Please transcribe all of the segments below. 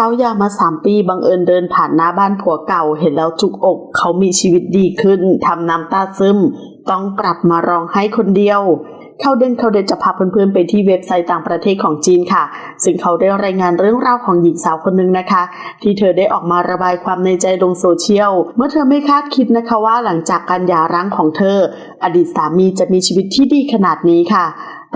สาวยามาสามปีบังเอิญเดินผ่านหน้าบ้านผัวเก่าเห็นแล้วจุกอก เขามีชีวิตดีขึ้นทำน้ำตาซึม ต้องกลับมาร้องไห้คนเดียวเขาเดินเขาเดินจะพาเพื่อนๆไปที่เว็บไซต์ต่างประเทศของจีนค่ะ ซึ่งเขาได้รายงานเรื่องราวของหญิงสาวคนหนึ่งนะคะ ที่เธอได้ออกมาระบายความในใจลงโซเชียล เมื่อเธอไม่คาดคิดนะคะว่าหลังจากการหย่าร้างของเธอ อดีตสามีจะมีชีวิตที่ดีขนาดนี้ค่ะ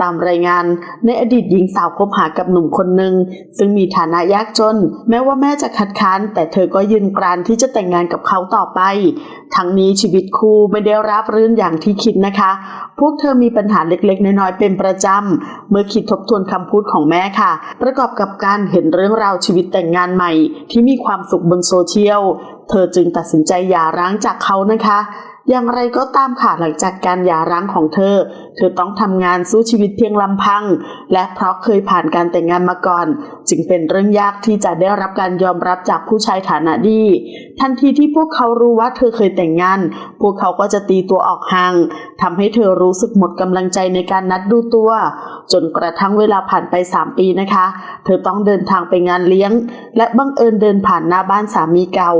ตามรายงานในอดีตหญิงสาวคบหากับหนุ่มคนหนึ่งซึ่งมีฐานะยากจน แม้ว่าแม่จะคัดค้าน แต่เธอก็ยืนกรานที่จะแต่งงานกับเขาต่อไป ทั้งนี้ชีวิตคู่ไม่ได้ราบรื่นอย่างที่คิดนะคะ พวกเธอมีปัญหาเล็กๆ น้อยๆเป็นประจำ เมื่อคิดทบทวนคำพูดของแม่ค่ะ ประกอบกับการเห็นเรื่องราวชีวิตแต่งงานใหม่ ที่มีความสุขบนโซเชียลเธอจึงตัดสินใจหย่าร้างจากเขานะคะ อย่างไรก็ตามค่ะหลังจากการหย่าร้างของเธอ เธอต้องทำงานสู้ชีวิตเพียงลำพัง และเพราะเคยผ่านการแต่งงานมาก่อน จึงเป็นเรื่องยากที่จะได้รับการยอมรับจากผู้ชายฐานะดี ทันทีที่พวกเขารู้ว่าเธอเคยแต่งงาน พวกเขาก็จะตีตัวออกห่างทำให้เธอรู้สึกหมดกำลังใจในการนัดดูตัว จนกระทั่งเวลาผ่านไป 3 ปีนะคะ เธอต้องเดินทางไปงานเลี้ยง และบังเอิญเดินผ่านหน้าบ้านสามีเก่า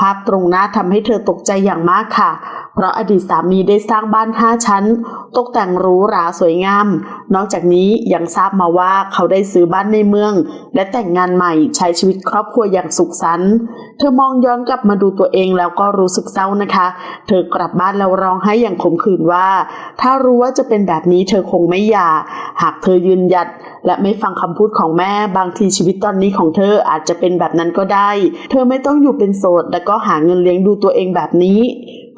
ภาพตรงหน้าทำให้เธอตกใจอย่างมากค่ะ เพราะอดีตสามีได้สร้างบ้าน 5 ชั้น ตกแต่งหรูหราสวยงาม นอกจากนี้ยังทราบมาว่าเขาได้ซื้อบ้านในเมือง และแต่งงานใหม่ใช้ชีวิตครอบครัวอย่างสุขสันต์เธอมองย้อนกลับมาดูตัวเองแล้วก็รู้สึกเศร้านะคะ เธอกลับบ้านแล้วร้องไห้อย่างขมขื่นว่า ถ้ารู้ว่าจะเป็นแบบนี้เธอคงไม่หย่า หากเธอยืนหยัดและไม่ฟังคำพูดของแม่บางทีชีวิตตอนนี้ของเธออาจจะเป็นแบบนั้นก็ได้ เธอไม่ต้องอยู่เป็นโสด และก็หาเงินเลี้ยงดูตัวเองแบบนี้